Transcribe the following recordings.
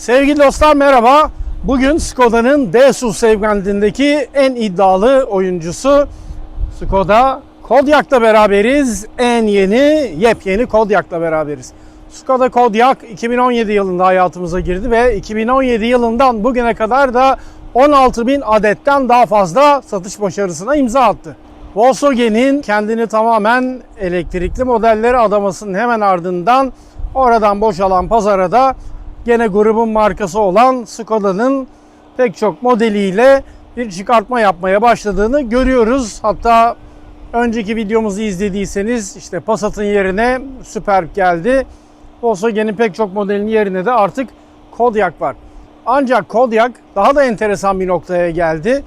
Sevgili dostlar merhaba. Bugün Skoda'nın D-SUV segmentindeki en iddialı oyuncusu Skoda Kodiaq'la beraberiz. En yeni, yepyeni Kodiaq'la beraberiz. Skoda Kodiaq 2017 yılında hayatımıza girdi ve 2017 yılından bugüne kadar da 16 bin adetten daha fazla satış başarısına imza attı. Volkswagen'in kendini tamamen elektrikli modellere adamasının hemen ardından oradan boşalan pazara da gene grubun markası olan Skoda'nın pek çok modeliyle bir çıkartma yapmaya başladığını görüyoruz. Hatta önceki videomuzu izlediyseniz işte Passat'ın yerine Superb geldi. Volkswagen'in pek çok modelinin yerine de artık Kodiaq var. Ancak Kodiaq daha da enteresan bir noktaya geldi.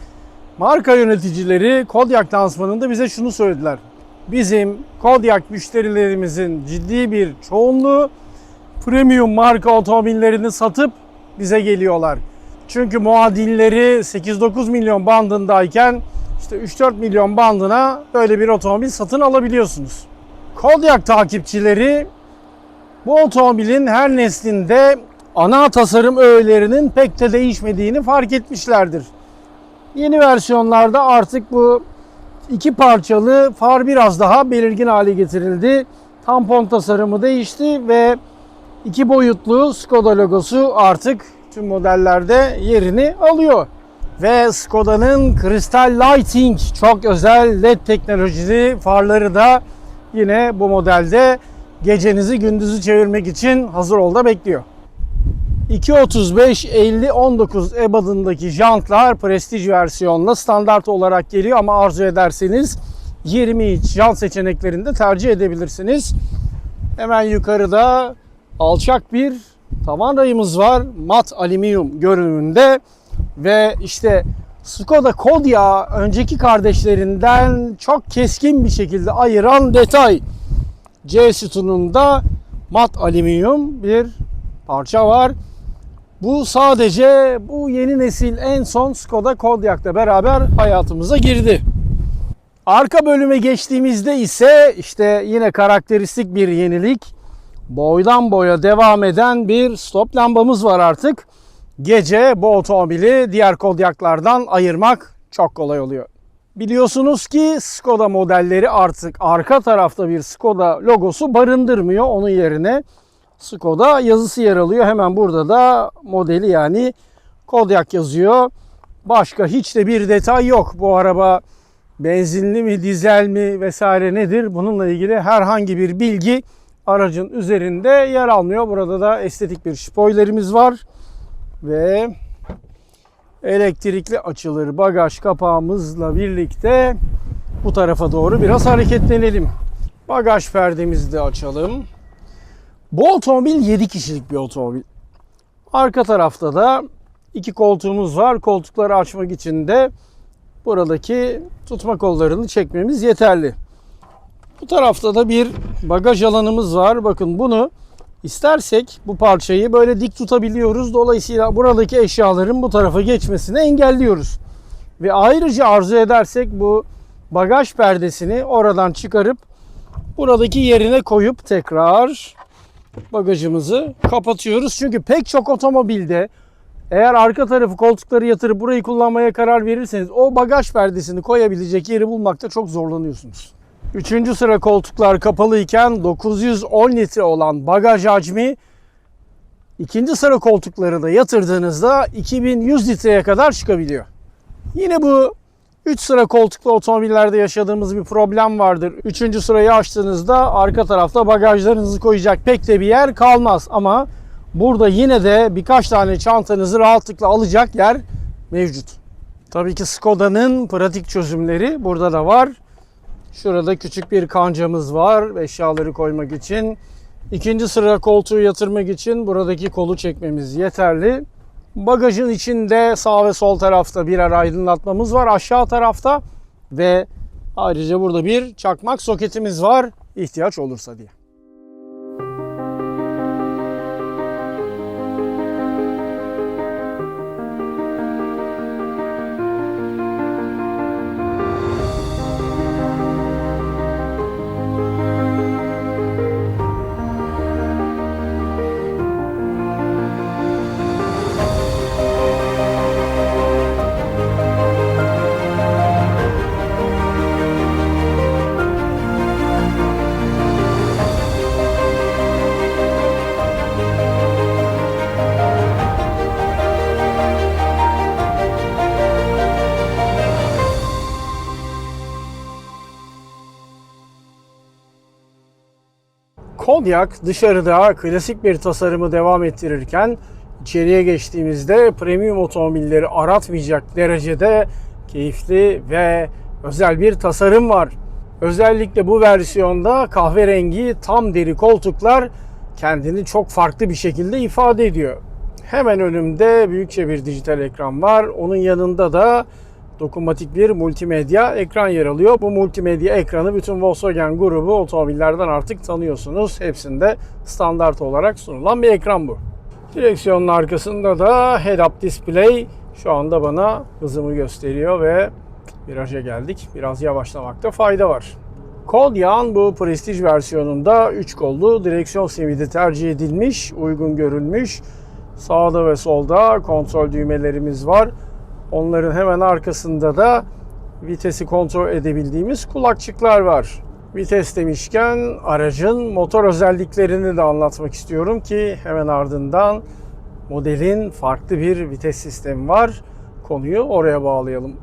Marka yöneticileri Kodiaq lansmanında bize şunu söylediler. Bizim Kodiaq müşterilerimizin ciddi bir çoğunluğu premium marka otomobillerini satıp bize geliyorlar. Çünkü muadilleri 8-9 milyon bandındayken işte 3-4 milyon bandına böyle bir otomobil satın alabiliyorsunuz. Kodiaq takipçileri bu otomobilin her neslinde ana tasarım öğelerinin pek de değişmediğini fark etmişlerdir. Yeni versiyonlarda artık bu iki parçalı far biraz daha belirgin hale getirildi. Tampon tasarımı değişti ve iki boyutlu Skoda logosu artık tüm modellerde yerini alıyor. Ve Skoda'nın Crystal Lighting çok özel LED teknolojili farları da yine bu modelde gecenizi gündüzü çevirmek için hazır olda bekliyor. 235 50 19 ebadındaki jantlar Prestige versiyonla standart olarak geliyor ama arzu ederseniz 20 inç jant seçeneklerini de tercih edebilirsiniz. Hemen yukarıda alçak bir tavan rayımız var. Mat alüminyum görünümünde ve işte Skoda Kodiaq önceki kardeşlerinden çok keskin bir şekilde ayıran detay. C sütununda mat alüminyum bir parça var. Bu sadece bu yeni nesil en son Skoda Kodiaq'la beraber hayatımıza girdi. Arka bölüme geçtiğimizde ise işte yine karakteristik bir yenilik. Boydan boya devam eden bir stop lambamız var artık. Gece bu otomobili diğer Kodiaq'lardan ayırmak çok kolay oluyor. Biliyorsunuz ki Skoda modelleri artık arka tarafta bir Skoda logosu barındırmıyor. Onun yerine Skoda yazısı yer alıyor. Hemen burada da modeli yani Kodiaq yazıyor. Başka hiç de bir detay yok. Bu araba benzinli mi, dizel mi vesaire nedir? Bununla ilgili herhangi bir bilgi aracın üzerinde yer almıyor. Burada da estetik bir spoilerimiz var. Ve elektrikli açılır bagaj kapağımızla birlikte bu tarafa doğru biraz hareketlenelim. Bagaj perdemizi de açalım. Bu otomobil 7 kişilik bir otomobil. Arka tarafta da iki koltuğumuz var. Koltukları açmak için de buradaki tutma kollarını çekmemiz yeterli. Bu tarafta da bir bagaj alanımız var. Bakın bunu istersek bu parçayı böyle dik tutabiliyoruz. Dolayısıyla buradaki eşyaların bu tarafa geçmesini engelliyoruz. Ve ayrıca arzu edersek bu bagaj perdesini oradan çıkarıp buradaki yerine koyup tekrar bagajımızı kapatıyoruz. Çünkü pek çok otomobilde eğer arka tarafı koltukları yatırıp burayı kullanmaya karar verirseniz o bagaj perdesini koyabilecek yeri bulmakta çok zorlanıyorsunuz. Üçüncü sıra koltuklar kapalı iken 910 litre olan bagaj hacmi ikinci sıra koltukları da yatırdığınızda 2100 litreye kadar çıkabiliyor. Yine bu 3 sıra koltuklu otomobillerde yaşadığımız bir problem vardır. Üçüncü sırayı açtığınızda arka tarafta bagajlarınızı koyacak pek de bir yer kalmaz. Ama burada yine de birkaç tane çantanızı rahatlıkla alacak yer mevcut. Tabii ki Skoda'nın pratik çözümleri burada da var. Şurada küçük bir kancamız var eşyaları koymak için. İkinci sıra koltuğu yatırmak için buradaki kolu çekmemiz yeterli. Bagajın içinde sağ ve sol tarafta birer aydınlatmamız var aşağı tarafta ve ayrıca burada bir çakmak soketimiz var ihtiyaç olursa diye. Kodiaq dışarıda klasik bir tasarımı devam ettirirken içeriye geçtiğimizde premium otomobilleri aratmayacak derecede keyifli ve özel bir tasarım var. Özellikle bu versiyonda kahverengi tam deri koltuklar kendini çok farklı bir şekilde ifade ediyor. Hemen önümde büyükçe bir dijital ekran var. Onun yanında da dokunmatik bir multimedya ekran yer alıyor. Bu multimedya ekranı bütün Volkswagen grubu otomobillerden artık tanıyorsunuz. Hepsinde standart olarak sunulan bir ekran bu. Direksiyonun arkasında da head-up display şu anda bana hızımı gösteriyor ve viraja geldik. Biraz yavaşlamakta fayda var. Kodiaq'ın bu Prestige versiyonunda 3 kollu direksiyon simidi tercih edilmiş, uygun görülmüş. Sağda ve solda kontrol düğmelerimiz var. Onların hemen arkasında da vitesi kontrol edebildiğimiz kulakçıklar var. Vites demişken aracın motor özelliklerini de anlatmak istiyorum ki hemen ardından modelin farklı bir vites sistemi var. Konuyu oraya bağlayalım.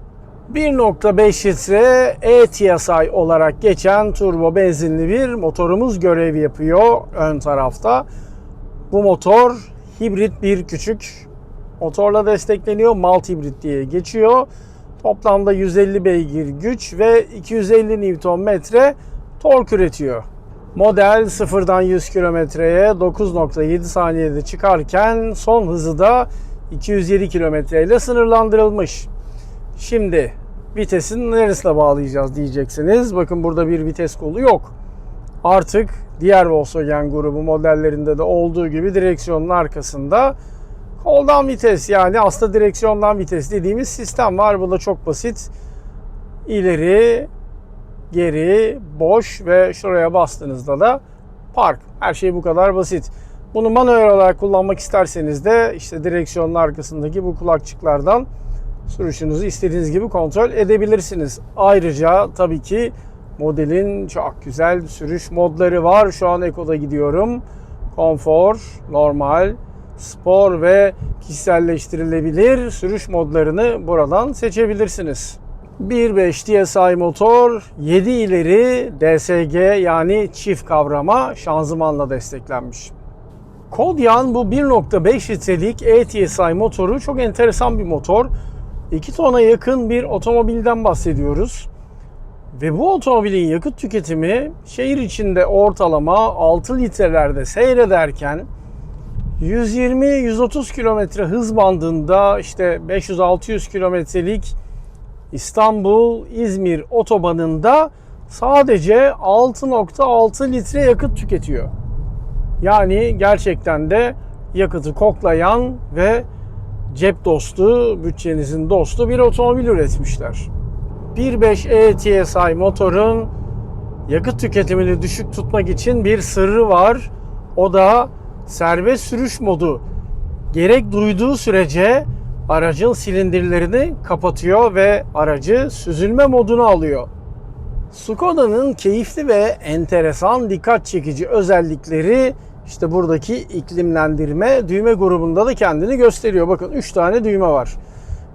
1.5 litre E-TSI olarak geçen turbo benzinli bir motorumuz görev yapıyor ön tarafta. Bu motor hibrit bir küçük motorla destekleniyor. Malt hibrit diye geçiyor. Toplamda 150 beygir güç ve 250 Nm tork üretiyor. Model sıfırdan 100 kilometreye 9.7 saniyede çıkarken son hızı da 207 kilometre ile sınırlandırılmış. Şimdi vitesin neresine bağlayacağız diyeceksiniz. Bakın burada bir vites kolu yok. Artık diğer Volkswagen grubu modellerinde de olduğu gibi direksiyonun arkasında koldan vites yani aslında direksiyondan vites dediğimiz sistem var. Bu da çok basit. İleri, geri, boş ve şuraya bastığınızda da park. Her şey bu kadar basit. Bunu manuel olarak kullanmak isterseniz de işte direksiyonun arkasındaki bu kulakçıklardan sürüşünüzü istediğiniz gibi kontrol edebilirsiniz. Ayrıca tabii ki modelin çok güzel sürüş modları var. Şu an Eko'da gidiyorum. Konfor, normal, spor ve kişiselleştirilebilir sürüş modlarını buradan seçebilirsiniz. 1.5 TSI motor 7 ileri DSG yani çift kavrama şanzımanla desteklenmiş. Kodiaq'ın bu 1.5 litrelik E-TSI motoru çok enteresan bir motor. 2 tona yakın bir otomobilden bahsediyoruz. Ve bu otomobilin yakıt tüketimi şehir içinde ortalama 6 litrelerde seyrederken 120-130 kilometre hız bandında işte 500-600 kilometrelik İstanbul-İzmir otobanında sadece 6.6 litre yakıt tüketiyor. Yani gerçekten de yakıtı koklayan ve cep dostu, bütçenizin dostu bir otomobil üretmişler. 1.5 E-TSI motorun yakıt tüketimini düşük tutmak için bir sırrı var. O da serbest sürüş modu. Gerek duyduğu sürece aracın silindirlerini kapatıyor ve aracı süzülme moduna alıyor. Skoda'nın keyifli ve enteresan dikkat çekici özellikleri işte buradaki iklimlendirme düğme grubunda da kendini gösteriyor. Bakın 3 tane düğme var.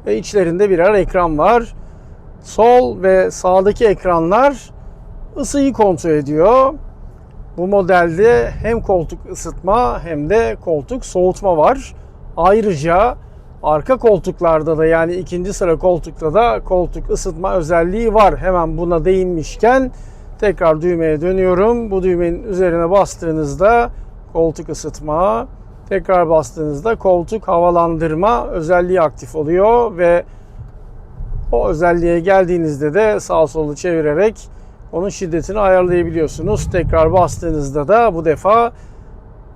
Ve içlerinde birer ekran var. Sol ve sağdaki ekranlar ısıyı kontrol ediyor. Bu modelde hem koltuk ısıtma hem de koltuk soğutma var. Ayrıca arka koltuklarda da yani ikinci sıra koltukta da koltuk ısıtma özelliği var. Hemen buna değinmişken tekrar düğmeye dönüyorum. Bu düğmenin üzerine bastığınızda koltuk ısıtma, tekrar bastığınızda koltuk havalandırma özelliği aktif oluyor ve o özelliğe geldiğinizde de sağ solu çevirerek onun şiddetini ayarlayabiliyorsunuz. Tekrar bastığınızda da bu defa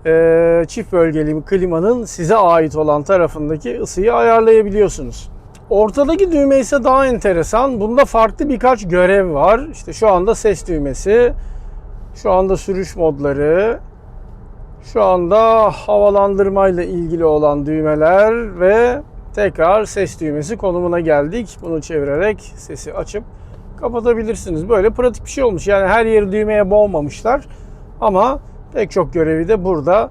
e, çift bölgeli klimanın size ait olan tarafındaki ısıyı ayarlayabiliyorsunuz. Ortadaki düğme ise daha enteresan. Bunda farklı birkaç görev var. İşte şu anda ses düğmesi, şu anda sürüş modları, şu anda havalandırmayla ilgili olan düğmeler ve tekrar ses düğmesi konumuna geldik. Bunu çevirerek sesi açıp kapatabilirsiniz. Böyle pratik bir şey olmuş. Yani her yeri düğmeye boğmamışlar. Ama pek çok görevi de burada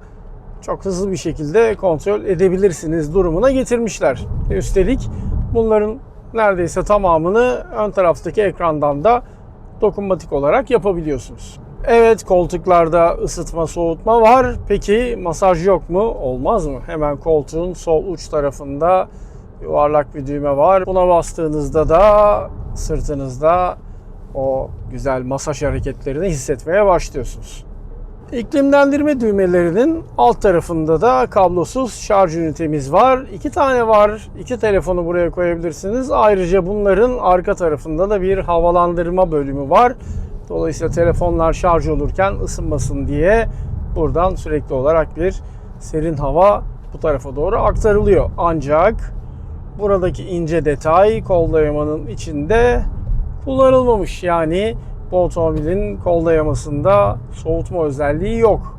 çok hızlı bir şekilde kontrol edebilirsiniz durumuna getirmişler. Üstelik bunların neredeyse tamamını ön taraftaki ekrandan da dokunmatik olarak yapabiliyorsunuz. Evet koltuklarda ısıtma soğutma var. Peki masaj yok mu? Olmaz mı? Hemen koltuğun sol uç tarafında yuvarlak bir düğme var. Buna bastığınızda da sırtınızda o güzel masaj hareketlerini hissetmeye başlıyorsunuz. İklimlendirme düğmelerinin alt tarafında da kablosuz şarj ünitemiz var. İki tane var. İki telefonu buraya koyabilirsiniz. Ayrıca bunların arka tarafında da bir havalandırma bölümü var. Dolayısıyla telefonlar şarj olurken ısınmasın diye buradan sürekli olarak bir serin hava bu tarafa doğru aktarılıyor. Ancak buradaki ince detay kol dayamanın içinde kullanılmamış. Yani bu otomobilin kol dayamasında soğutma özelliği yok.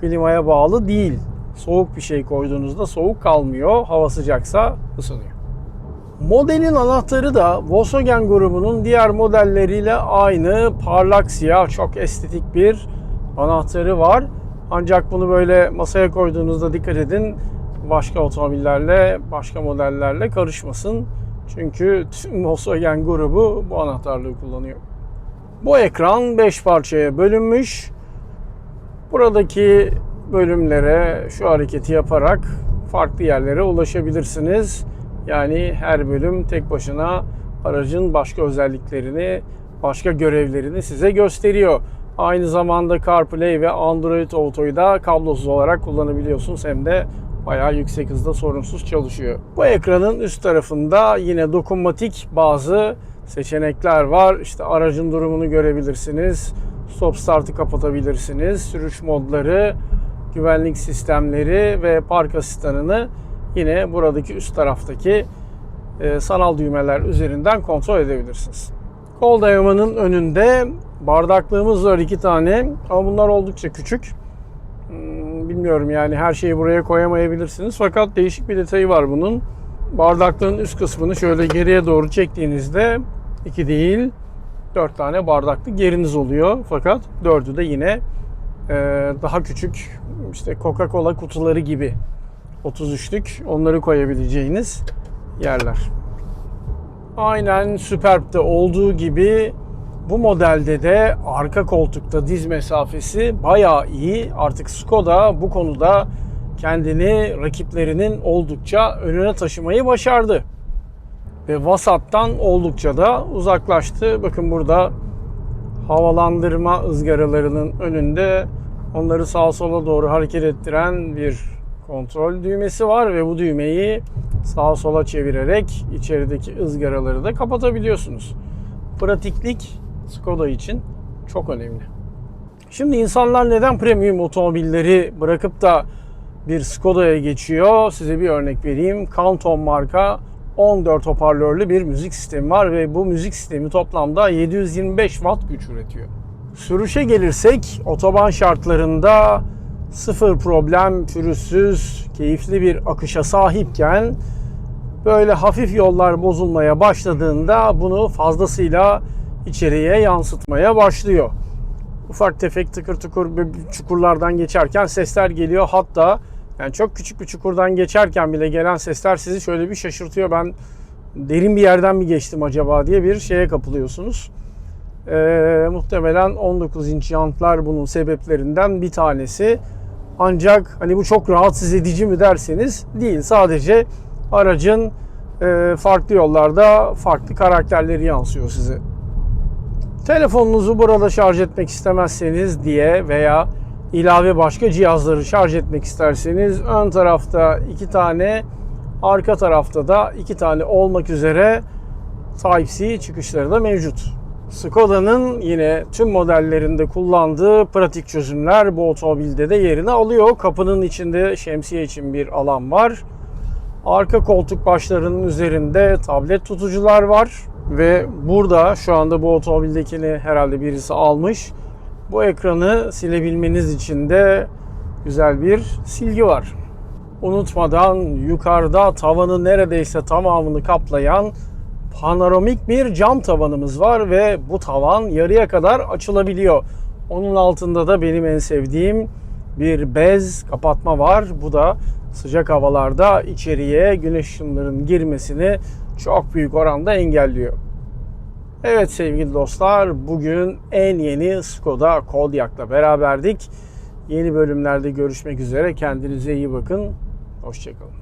Klimaya bağlı değil. Soğuk bir şey koyduğunuzda soğuk kalmıyor. Hava sıcaksa ısınıyor. Modelin anahtarı da Volkswagen grubunun diğer modelleriyle aynı parlak siyah çok estetik bir anahtarı var. Ancak bunu böyle masaya koyduğunuzda dikkat edin başka otomobillerle, başka modellerle karışmasın. Çünkü tüm Volkswagen grubu bu anahtarlığı kullanıyor. Bu ekran 5 parçaya bölünmüş. Buradaki bölümlere şu hareketi yaparak farklı yerlere ulaşabilirsiniz. Yani her bölüm tek başına aracın başka özelliklerini, başka görevlerini size gösteriyor. Aynı zamanda CarPlay ve Android Auto'yu da kablosuz olarak kullanabiliyorsunuz. Hem de bayağı yüksek hızda sorunsuz çalışıyor. Bu ekranın üst tarafında yine dokunmatik bazı seçenekler var. İşte aracın durumunu görebilirsiniz. Stop startı kapatabilirsiniz. Sürüş modları, güvenlik sistemleri ve park asistanını yine buradaki üst taraftaki e, sanal düğmeler üzerinden kontrol edebilirsiniz. Kol dayamanın önünde bardaklığımız var iki tane ama bunlar oldukça küçük. Bilmiyorum yani her şeyi buraya koyamayabilirsiniz fakat değişik bir detayı var bunun. Bardaklığın üst kısmını şöyle geriye doğru çektiğinizde iki değil dört tane bardaklık yeriniz oluyor. Fakat dördü de yine e, daha küçük işte Coca-Cola kutuları gibi 33'lük onları koyabileceğiniz yerler. Aynen Superb'de olduğu gibi bu modelde de arka koltukta diz mesafesi bayağı iyi. Artık Skoda bu konuda kendini rakiplerinin oldukça önüne taşımayı başardı. Ve vasattan oldukça da uzaklaştı. Bakın burada havalandırma ızgaralarının önünde onları sağa sola doğru hareket ettiren bir kontrol düğmesi var ve bu düğmeyi sağa sola çevirerek içerideki ızgaraları da kapatabiliyorsunuz. Pratiklik Skoda için çok önemli. Şimdi insanlar neden premium otomobilleri bırakıp da bir Skoda'ya geçiyor? Size bir örnek vereyim. Canton marka 14 hoparlörlü bir müzik sistemi var ve bu müzik sistemi toplamda 725 watt güç üretiyor. Sürüşe gelirsek otoban şartlarında sıfır problem, pürüzsüz, keyifli bir akışa sahipken böyle hafif yollar bozulmaya başladığında bunu fazlasıyla içeriye yansıtmaya başlıyor. Ufak tefek tıkır tıkır çukurlardan geçerken sesler geliyor. Hatta yani çok küçük bir çukurdan geçerken bile gelen sesler sizi şöyle bir şaşırtıyor. Ben derin bir yerden mi geçtim acaba diye bir şeye kapılıyorsunuz. Ee, muhtemelen 19 inç jantlar bunun sebeplerinden bir tanesi. Ancak hani bu çok rahatsız edici mi derseniz değil. Sadece aracın e, farklı yollarda farklı karakterleri yansıyor size. Telefonunuzu burada şarj etmek istemezseniz diye veya ilave başka cihazları şarj etmek isterseniz ön tarafta iki tane, arka tarafta da iki tane olmak üzere Type-C çıkışları da mevcut. Skoda'nın yine tüm modellerinde kullandığı pratik çözümler bu otomobilde de yerini alıyor. Kapının içinde şemsiye için bir alan var. Arka koltuk başlarının üzerinde tablet tutucular var ve burada şu anda bu otomobildekini herhalde birisi almış. Bu ekranı silebilmeniz için de güzel bir silgi var. Unutmadan yukarıda tavanı neredeyse tamamını kaplayan panoramik bir cam tavanımız var ve bu tavan yarıya kadar açılabiliyor. Onun altında da benim en sevdiğim bir bez kapatma var. Bu da sıcak havalarda içeriye güneş ışınlarının girmesini çok büyük oranda engelliyor. Evet sevgili dostlar, bugün en yeni Skoda Kodiaq'la beraberdik. Yeni bölümlerde görüşmek üzere. Kendinize iyi bakın. Hoşçakalın.